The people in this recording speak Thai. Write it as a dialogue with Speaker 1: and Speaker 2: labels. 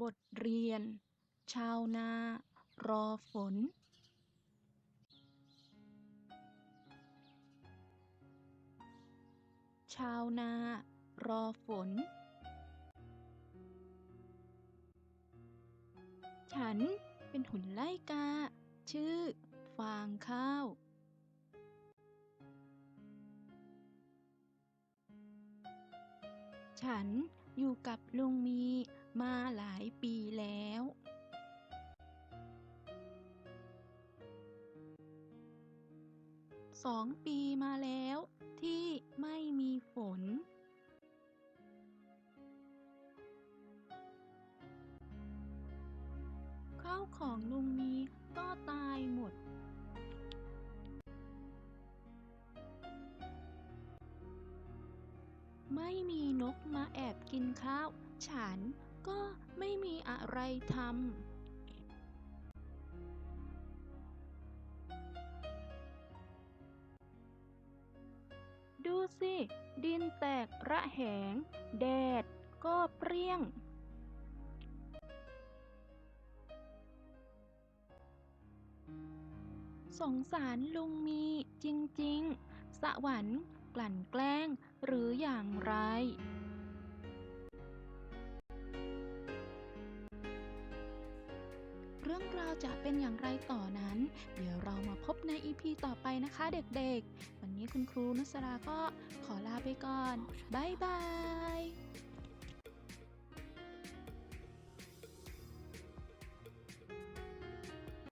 Speaker 1: บทเรียน ชาว นา รอฝน ชาว นา รอฝน ฉันเป็นหุ่นไล่กา ชื่อ ฟางข้าว ฉันอยู่กับลุงมี สองปีมาแล้วที่ไม่มีฝน ข้าวของลุงมีก็ตายหมด ไม่มีนกมาแอบกินข้าว ฉันก็ไม่มีอะไรทำ สิ ดินแตกระแหง แดดก็เปรี้ยง สงสารลุงมีจริง ๆ สวรรค์กลั่นแกล้งหรืออย่างไรเรื่องราวจะเป็นอย่างไรต่อนั้น เดี๋ยวเรา บใน EP ต่อไปนะคะเด็กๆ วันนี้คุณครูนุสราก็ขอลาไปก่อน บ๊ายบาย